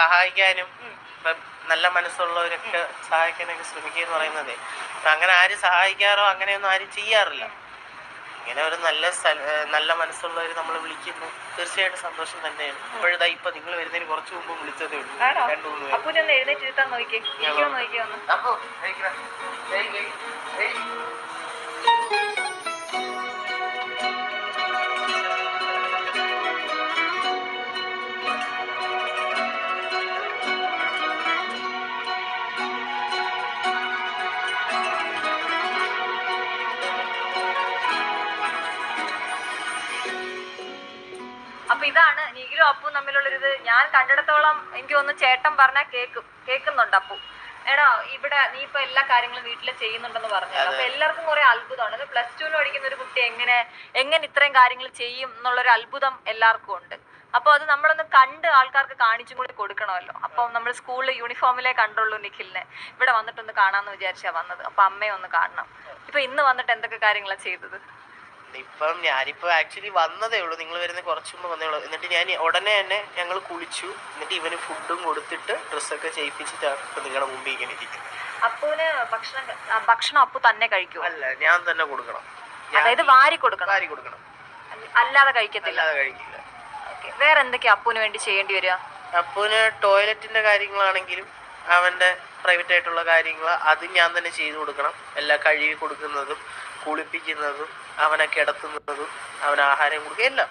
സഹായിക്കാനും നല്ല മനസ്സുള്ളവരൊക്കെ സഹായിക്കാനൊക്കെ ശ്രമിക്കുക എന്ന് പറയുന്നത് അങ്ങനെ ആരും സഹായിക്കാറോ അങ്ങനെയൊന്നും ആരും ചെയ്യാറില്ല. ഇങ്ങനെ ഒരു നല്ല നല്ല മനസ്സുള്ളവർ നമ്മൾ വിളിക്കുന്നു തീർച്ചയായിട്ടും സന്തോഷം തന്നെയാണ്. ഇപ്പോഴതാ ഇപ്പൊ നിങ്ങൾ വരുന്നതിന് കുറച്ച് മുമ്പ് വിളിച്ചതേ ഉള്ളൂ. രണ്ടു മൂന്ന് പേര്. അപ്പൂനെ നീഗിലും അപ്പും തമ്മിലുള്ളൊരിത് ഞാൻ കണ്ടിടത്തോളം എനിക്ക് ഒന്ന് ചേട്ടൻ പറഞ്ഞാൽ കേക്കും. കേൾക്കുന്നുണ്ട് അപ്പു. എടാ ഇവിടെ നീ ഇപ്പൊ എല്ലാ കാര്യങ്ങളും വീട്ടിൽ ചെയ്യുന്നുണ്ടെന്ന് പറഞ്ഞു അപ്പൊ എല്ലാവർക്കും കുറെ അത്ഭുതമാണ്. പ്ലസ് ടുവിൽ പഠിക്കുന്ന ഒരു കുട്ടി എങ്ങനെ എങ്ങനെ ഇത്രയും കാര്യങ്ങൾ ചെയ്യും എന്നുള്ളൊരു അത്ഭുതം എല്ലാവർക്കും ഉണ്ട്. അപ്പൊ അത് നമ്മളൊന്ന് കണ്ട് ആൾക്കാർക്ക് കാണിച്ചും കൂടി കൊടുക്കണമല്ലോ. അപ്പൊ നമ്മൾ സ്കൂളിൽ യൂണിഫോമിലേ കണ്ടുള്ളൂ നിഖിലിനെ. ഇവിടെ വന്നിട്ടൊന്ന് കാണാന്ന് വിചാരിച്ചാ വന്നത്. അപ്പൊ അമ്മയെ ഒന്ന് കാണണം. ഇപ്പൊ ഇന്ന് വന്നിട്ട് എന്തൊക്കെ കാര്യങ്ങളാണ് ചെയ്തത്? ഇപ്പം ഞാനിപ്പോ ആക്ച്വലി വന്നതേ ഉള്ളൂ. നിങ്ങൾ വരുന്ന കുറച്ച് മുമ്പ് വന്നേ ഉള്ളൂ. എന്നിട്ട് ഞാൻ ഉടനെ തന്നെ ഞങ്ങൾ കുളിച്ചു. എന്നിട്ട് ഇവന് ഫുഡും കൊടുത്തിട്ട് ഡ്രസ്സൊക്കെ ചെയ്യിപ്പിച്ചിട്ടാണ് ഇപ്പൊ നിങ്ങളുടെ മുമ്പിൽ ഇങ്ങനെ ഇരിക്കുന്നത്. അപ്പുവിന് ഭക്ഷണം ഭക്ഷണം അപ്പു തന്നെ കഴിക്കും അല്ല ഞാൻ തന്നെ കൊടുക്കണം. ഞാൻ അതായത് വാരി കൊടുക്കണം. വാരി കൊടുക്കണം. അല്ലാതെ കഴിക്കത്തില്ല. അല്ലാതെ കഴിക്കില്ല. വേറെ എന്തൊക്കെയാ അപ്പുവിന് വേണ്ടി ചെയ്യേണ്ടി വരിക? അപ്പൂന് ടോയ്ലറ്റിന്റെ കാര്യങ്ങളാണെങ്കിലും അവന്റെ പ്രൈവറ്റ് ആയിട്ടുള്ള കാര്യങ്ങൾ അത് ഞാൻ തന്നെ ചെയ്തു കൊടുക്കണം. എല്ലാ കഴുകി കൊടുക്കുന്നതും കുളിപ്പിക്കുന്നതും അവനെ കിടത്തുന്നതും അവന് ആഹാരം കൊടുക്കുക എല്ലാം.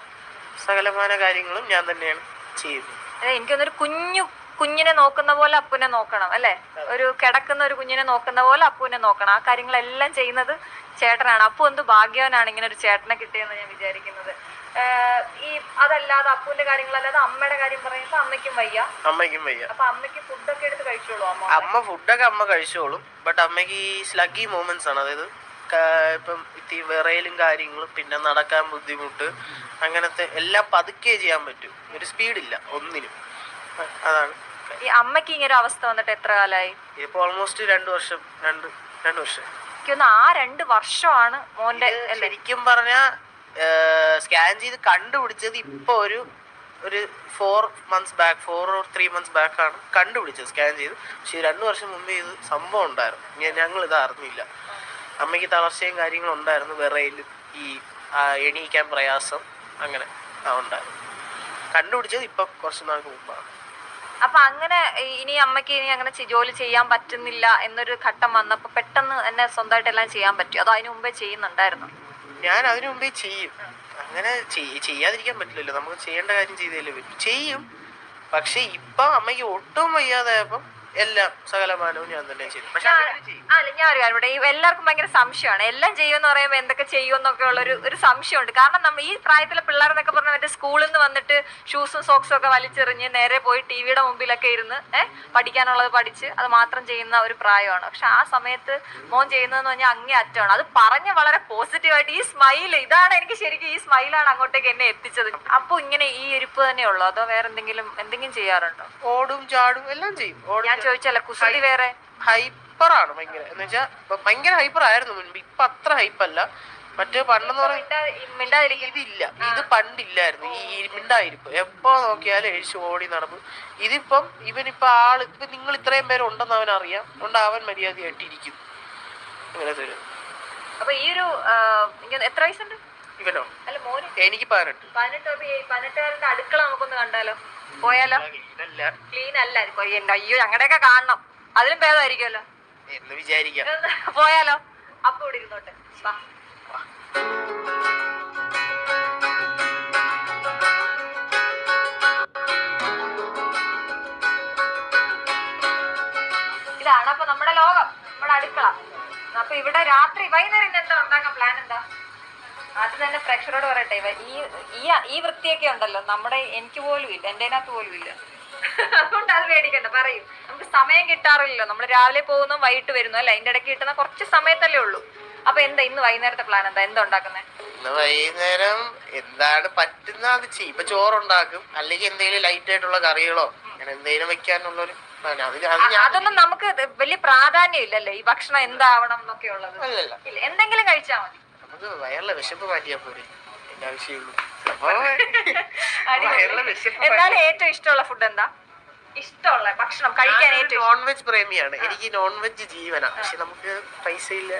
സകലമാന കാര്യങ്ങളും ഞാൻ തന്നെയാണ് ചെയ്യുന്നത്. എനിക്കൊന്നൊരു കുഞ്ഞു കുഞ്ഞിനെ നോക്കുന്ന പോലെ അപ്പുനെ നോക്കണം അല്ലേ? ഒരു കിടക്കുന്ന ഒരു കുഞ്ഞിനെ നോക്കുന്ന പോലെ അപ്പുവിനെ നോക്കണം. ആ കാര്യങ്ങളെല്ലാം ചെയ്യുന്നത് ചേട്ടനാണ്. അപ്പു എന്ത് ഭാഗ്യവനാണ് ഇങ്ങനെ ഒരു ചേട്ടനെ കിട്ടിയെന്ന് ഞാൻ വിചാരിക്കുന്നത്. ഈ അതല്ലാതെ അപ്പുവിന്റെ കാര്യങ്ങളല്ലാതെ അമ്മയുടെ കാര്യം പറയുമ്പോ അമ്മയ്ക്കും വയ്യ. അമ്മയ്ക്കും വയ്യ. അപ്പൊ അമ്മയ്ക്ക് ഫുഡൊക്കെ എടുത്ത് കഴിച്ചോളൂ അമ്മ. ഫുഡൊക്കെ അമ്മ കഴിച്ചോളും. ബട്ട് അമ്മയ്ക്ക് ഈ സ്ലഗി മൂമെന്റ്സ് ആണ്. അതായത് ഇപ്പം ഇത്തി വിറയലും കാര്യങ്ങളും പിന്നെ നടക്കാൻ ബുദ്ധിമുട്ട് അങ്ങനത്തെ എല്ലാം പതുക്കെ ചെയ്യാൻ പറ്റും. ഒരു സ്പീഡില്ല ഒന്നിനും അതാണ്. ഈ അമ്മയ്ക്ക് ഇങ്ങനെ അവസ്ഥ വന്നിട്ട് എത്ര കാലായി? ഇപ്പൊ ഓൾമോസ്റ്റ് രണ്ട് വർഷം രണ്ട് രണ്ട് വർഷം. എനിക്കൊന്ന് ആ രണ്ട് വർഷമാണ് മോന്റെ ശരിക്കും പറഞ്ഞ സ്കാൻ ചെയ്ത് കണ്ടുപിടിച്ചത് ഇപ്പൊ ഒരു ഒരു four months back four or three months back ആണ് കണ്ടുപിടിച്ചത് സ്കാൻ ചെയ്ത്. പക്ഷെ രണ്ടു വർഷം മുമ്പേ ഇത് സംഭവം ഉണ്ടായിരുന്നു. ഞങ്ങൾ ഇത് അറിഞ്ഞില്ല. അമ്മയ്ക്ക് തളർച്ചയും കാര്യങ്ങളും ഉണ്ടായിരുന്നു. വിറയിൽ ഈ എണീക്കാൻ പ്രയാസം അങ്ങനെ ആ ഉണ്ടായിരുന്നു. കണ്ടുപിടിച്ചത് ഇപ്പം കുറച്ച് നാൾക്ക് മുമ്പാണ്. അപ്പൊ അങ്ങനെ ഇനി അമ്മയ്ക്ക് ഇനി അങ്ങനെ ജോലി ചെയ്യാൻ പറ്റുന്നില്ല എന്നൊരു ഘട്ടം വന്നപ്പോ പെട്ടെന്ന് എന്നെ സ്വന്തമായിട്ട് എല്ലാം ചെയ്യാൻ പറ്റും അതോ അതിനു മുമ്പേ ചെയ്യുന്നുണ്ടായിരുന്നു? ഞാൻ അതിനു മുമ്പേ ചെയ്യും. അങ്ങനെ ചെയ്യാതിരിക്കാൻ പറ്റില്ലല്ലോ. നമുക്ക് ചെയ്യേണ്ട കാര്യം ചെയ്തല്ലേ പറ്റും. ചെയ്യും. പക്ഷെ ഇപ്പം അമ്മയ്ക്ക് ഒട്ടും വയ്യാതായപ്പം എല്ലാം സകലമാനവും ഞാൻ തന്നെ ചെയ്തു പക്ഷെ ചെയ്യും അല്ല കാര്യം ഇവിടെ എല്ലാവർക്കും ഭയങ്കര സംശയമാണ്. എല്ലാം ചെയ്യുമെന്ന് പറയുമ്പോൾ എന്തൊക്കെ ചെയ്യുമെന്നൊക്കെ ഉള്ള ഒരു ഒരു സംശയമുണ്ട്. കാരണം നമ്മൾ ഈ പ്രായത്തിലെ പിള്ളേർ എന്നൊക്കെ പറഞ്ഞാൽ മറ്റേ സ്കൂളിൽ നിന്ന് വന്നിട്ട് ഷൂസും സോക്സും ഒക്കെ വലിച്ചെറിഞ്ഞ് നേരെ പോയി ടി വിയുടെ മുമ്പിലൊക്കെ ഇരുന്ന് ഏഹ് പഠിക്കാനുള്ളത് പഠിച്ച് അത് മാത്രം ചെയ്യുന്ന ഒരു പ്രായമാണ്. പക്ഷെ ആ സമയത്ത് മോൻ ചെയ്യുന്നതെന്ന് പറഞ്ഞാൽ അങ്ങേ അറ്റമാണ്. അത് പറഞ്ഞ് വളരെ പോസിറ്റീവായിട്ട് ഈ സ്മൈൽ ഇതാണ് എനിക്ക് ശരിക്കും ഈ സ്മൈലാണ് അങ്ങോട്ടേക്ക് എന്നെ എത്തിച്ചത്. അപ്പോൾ ഇങ്ങനെ ഈ ഇരിപ്പ് തന്നെയുള്ളൂ. അതോ വേറെ എന്തെങ്കിലും എന്തെങ്കിലും ചെയ്യാറുണ്ടോ? ഓടും ചാടും എല്ലാം ചെയ്യും. ഓടും ചോദിച്ചല്ല കുസൃതി വേറെ. ഹൈപ്പറാണ് ഭയങ്കര. എന്ന് വെച്ചാൽ ഭയങ്കര ഹൈപ്പർ ആയിരുന്നു മുൻപ്. ഇപ്പൊ അത്ര ഹൈപ്പല്ല. മറ്റേ പണ്ടെന്ന് പറയുന്നത് ഇതില്ല. ഇത് പണ്ടില്ലായിരുന്നു. ഈ ഇരുമിണ്ടായിരിക്കും എപ്പോ നോക്കിയാലും എഴിച്ചു ഓടി നടന്നു. ഇതിപ്പം ഇവനിപ്പോ ആൾ ഇപ്പൊ നിങ്ങൾ ഇത്രയും പേര് ഉണ്ടെന്ന് അവൻ അറിയാം. അതുകൊണ്ട് അവൻ മര്യാദയായിട്ടിരിക്കും. അങ്ങനത്തെ അങ്ങനെ തരും അപ്പൊ ഈ ഒരു എത്ര വയസ്സുണ്ട്? ഇവനോ? അല്ല മോന് എനിക്ക് പതിനെട്ട്. പതിനെട്ട് പതിനെട്ടുകാരുടെ അടുക്കള നമുക്കൊന്ന് കണ്ടാലോ? പോയാലോ? ഇതല്ല. ക്ലീൻ അല്ല ഇത് എന്റെ അയ്യോ ഞങ്ങളുടെയൊക്കെ കാണണം. അതിലും ഭേദമായിരിക്കുമല്ലോ. എന്ന് വിചാരിക്കാം. പോയാലോ? അപ്പൊ ഇവിടെ ഇരുന്നോട്ടെ. വാ. ഇതാണ് അപ്പൊ നമ്മുടെ ലോകം നമ്മുടെ അടുക്കള. അപ്പൊ ഇവിടെ രാത്രി വൈകുന്നേരം എന്താ ഉണ്ടാക്കാൻ പ്ലാൻ എന്താ? അത് തന്നെ പ്രേക്ഷകരോട് പറയട്ടെ ഈ ഈ ഈ വൃത്തിയൊക്കെ ഉണ്ടല്ലോ നമ്മുടെ എനിക്ക് പോലും ഇല്ല എന്റെ അതിനകത്ത് പോലും ഇല്ല. അതുകൊണ്ട് അത് പേടിക്കണ്ട പറയും. നമുക്ക് സമയം കിട്ടാറില്ലല്ലോ നമ്മൾ രാവിലെ പോകുന്നു വൈകിട്ട് വരുന്നു അല്ല? അതിന്റെ ഇടയ്ക്ക് കിട്ടുന്ന കുറച്ച് സമയത്തല്ലേ ഉള്ളൂ. അപ്പൊ എന്താ ഇന്ന് വൈകുന്നേരത്തെ പ്ലാൻ എന്താ? എന്താ ഉണ്ടാക്കുന്നത് ഇന്ന് വൈകുന്നേരം എന്താണ് പറ്റുന്ന അത് ചെയ്യും. ഇപ്പൊ ചോറുണ്ടാക്കും അല്ലെങ്കിൽ എന്തെങ്കിലും ലൈറ്റ് ആയിട്ടുള്ള കറികളോ അങ്ങനെ എന്തെങ്കിലും വെക്കാനുള്ള ഒരു അതൊന്നും നമുക്ക് വലിയ പ്രാധാന്യം ഇല്ലല്ലേ ഈ ഭക്ഷണം എന്താവണം എന്നൊക്കെ ഉള്ളത്. എന്തെങ്കിലും കഴിച്ചാൽ മതി. നമുക്ക് വയറിലെ വിശപ്പ് മാറ്റിയാ പോരെ. എന്റെ ആവശ്യമുള്ളൂ. എന്നാലും ഏറ്റവും ഇഷ്ടമുള്ള ഫുഡ് എന്താ? ഇഷ്ടമുള്ള ഭക്ഷണം കഴിക്കാൻ ഏറ്റവും നോൺ വെജ് പ്രേമിയാണ്. എനിക്ക് നോൺ വെജ് ജീവനാണ് പക്ഷെ നമുക്ക് പൈസ ഇല്ല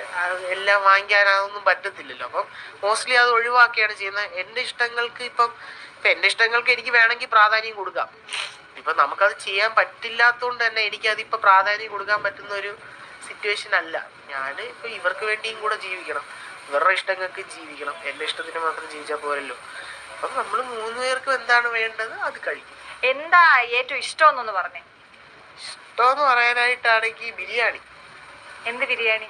എല്ലാം വാങ്ങിക്കാനൊന്നും പറ്റത്തില്ലല്ലോ. അപ്പം മോസ്റ്റ്ലി അത് ഒഴിവാക്കിയാണ് ചെയ്യുന്നത്. എന്റെ ഇഷ്ടങ്ങൾക്ക് ഇപ്പം ഇപ്പം എന്റെ ഇഷ്ടങ്ങൾക്ക് എനിക്ക് വേണമെങ്കിൽ പ്രാധാന്യം കൊടുക്കാം. ഇപ്പം നമുക്കത് ചെയ്യാൻ പറ്റില്ലാത്തതുകൊണ്ട് തന്നെ എനിക്ക് എനിക്കതിപ്പോൾ പ്രാധാന്യം കൊടുക്കാൻ പറ്റുന്ന ഒരു സിറ്റുവേഷൻ അല്ല. ഞാൻ ഇപ്പം ഇവർക്ക് വേണ്ടിയും കൂടെ ജീവിക്കണം. ഇവരുടെ ഇഷ്ടങ്ങൾക്ക് ജീവിക്കണം. എന്റെ ഇഷ്ടത്തിന് മാത്രം ജീവിച്ചാൽ പോരല്ലോ. അപ്പം നമ്മൾ മൂന്ന് പേർക്കും എന്താണ് വേണ്ടത്? അത് കഴിക്കും. എന്താ ഏറ്റവും ഇഷ്ടം എന്നൊന്ന് പറഞ്ഞേ. ഇഷ്ടമെന്ന് പറയാനായിട്ടാണെങ്കിൽ ബിരിയാണി. എന്ത് ബിരിയാണി?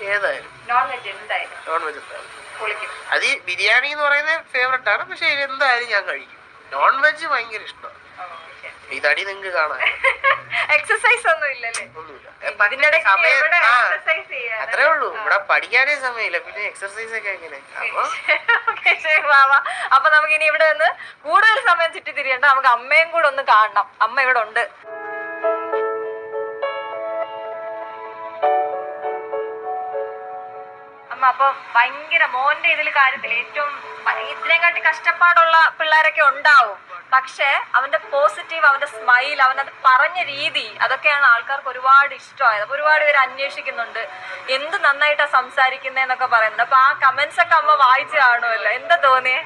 ഏതായാലും. നോൺ വെജ് എന്തായാലും. നോൺ വെജ് എന്തായാലും അത് ബിരിയാണി എന്ന് പറയുന്നത് ഫേവററ്റ് ആണ്. പക്ഷെ എന്തായാലും ഞാൻ കഴിക്കും. നോൺ വെജ് ഭയങ്കര ഇഷ്ടമാണ് ഈ തടി നിങ്ങൾക്ക് കാണാൻ. എക്സസൈസ് ഒന്നും ഇല്ലല്ലേ? ഒന്നുമില്ല? അത്രേ ഉള്ളൂ. ഇവിടെ പഠിക്കാനേ സമയമില്ല. പിന്നെ എക്സർസൈസ് ഒക്കെ എങ്ങനെ. അപ്പൊ നമുക്ക് ഇനി ഇവിടെ നിന്ന് കൂടുതൽ സമയം ചുറ്റി തിരിയണ്ട നമുക്ക് അമ്മയും കൂടെ ഒന്ന് കാണണം. അമ്മ ഇവിടെ ഉണ്ട്. അപ്പൊ ഭയങ്കര മോന്റെ ഇതിൽ കാര്യത്തിൽ ഏറ്റവും ഇതിനെക്കാട്ടി കഷ്ടപ്പാടുള്ള പിള്ളേരൊക്കെ ഉണ്ടാവും. പക്ഷെ അവന്റെ പോസിറ്റീവ് അവന്റെ സ്മൈൽ അവനത് പറഞ്ഞ രീതി അതൊക്കെയാണ് ആൾക്കാർക്ക് ഒരുപാട് ഇഷ്ടമായത്. അപ്പൊ ഒരുപാട് പേര് അന്വേഷിക്കുന്നുണ്ട്. എന്ത് നന്നായിട്ടാ സംസാരിക്കുന്നതെന്നൊക്കെ പറയുന്നുണ്ട്. അപ്പൊ ആ കമന്റ്സ് ഒക്കെ അമ്മ വായിച്ചു കാണുമല്ലോ. എന്താ തോന്നിയേ?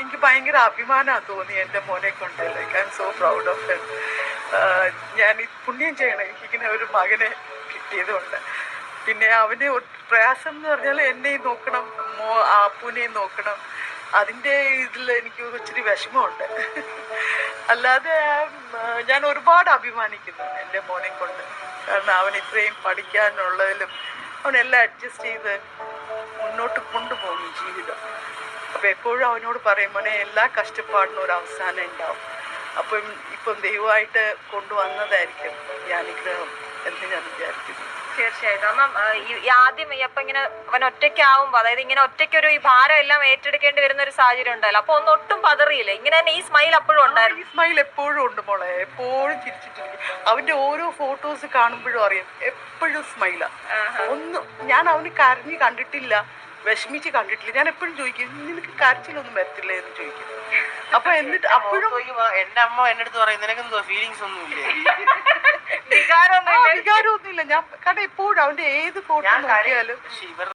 എനിക്ക് ഭയങ്കര അഭിമാനമാണ് തോന്നി എന്റെ മോനെ കൊണ്ട്. ഐ സോ പ്രൗഡ് ഓഫ് ഞാൻ പുണ്യം ചെയ്യണം. എനിക്കിങ്ങനെ ഒരു മകനെ കിട്ടിയതുകൊണ്ട്. പിന്നെ അവന് പ്രയാസം എന്ന് പറഞ്ഞാൽ എന്നെയും നോക്കണം മോ ആപ്പൂനെയും നോക്കണം. അതിന്റെ ഇതിൽ എനിക്ക് ഒത്തിരി വിഷമമുണ്ട്. അല്ലാതെ ഞാൻ ഒരുപാട് അഭിമാനിക്കുന്നു എന്റെ മോനെ കൊണ്ട്. കാരണം അവൻ ഇത്രയും പഠിക്കാനുള്ളതിലും അവനെല്ലാം അഡ്ജസ്റ്റ് ചെയ്ത് മുന്നോട്ട് കൊണ്ടുപോകും ജീവിതം. അപ്പൊ എപ്പോഴും അവനോട് പറയും മോനെ എല്ലാ കഷ്ടപ്പാടിനും ഒരു അവസാനം ഉണ്ടാവും. അപ്പം ഇപ്പം ദൈവമായിട്ട് കൊണ്ടുവന്നതായിരിക്കും ഈ അനുഗ്രഹം എന്ന് ഞാൻ വിചാരിക്കുന്നു. തീർച്ചയായിട്ടും. അമ്മ ഈ- ആദ്യം അപ്പൊ ഇങ്ങനെ അവൻ ഒറ്റയ്ക്കാവുമ്പോ അതായത് ഇങ്ങനെ ഒറ്റയ്ക്ക് ഒരു ഈ ഭാരം എല്ലാം ഏറ്റെടുക്കേണ്ടി വരുന്ന ഒരു സാഹചര്യം ഉണ്ടല്ലോ. അപ്പൊ ഒന്ന് ഒട്ടും പതറിയില്ല? ഇങ്ങനെ തന്നെ ഈ സ്മൈൽ അപ്പോഴും ഉണ്ടായിരുന്നു ഈ സ്മൈൽ എപ്പോഴും ഉണ്ട് മോളെ. എപ്പോഴും ചിരിച്ചിട്ടിരിക്കും. അവന്റെ ഓരോ ഫോട്ടോസ് കാണുമ്പോഴും അറിയാം. എപ്പോഴും സ്മൈലാ ഒന്നും ഞാൻ അവന് കരഞ്ഞ് കണ്ടിട്ടില്ല. വിഷമിച്ച് കണ്ടിട്ടില്ല. ഞാൻ എപ്പോഴും ചോദിക്കും നിനക്ക് കരച്ചിലൊന്നും വരത്തില്ല? എന്ന് ചോദിക്കും. അപ്പൊ എന്നിട്ട് അപ്പോഴും എന്റെ അമ്മ എന്റെ അടുത്ത് പറയും നിനക്ക് എന്തോ ഫീലിങ്സ് ഒന്നും ഇല്ല വികാരമൊന്നും ആ, വികാരമൊന്നുമില്ല. ഞാൻ കാരണം എപ്പോഴും അവന്റെ ഏത് ഫോട്ടോ നോക്കിയാലും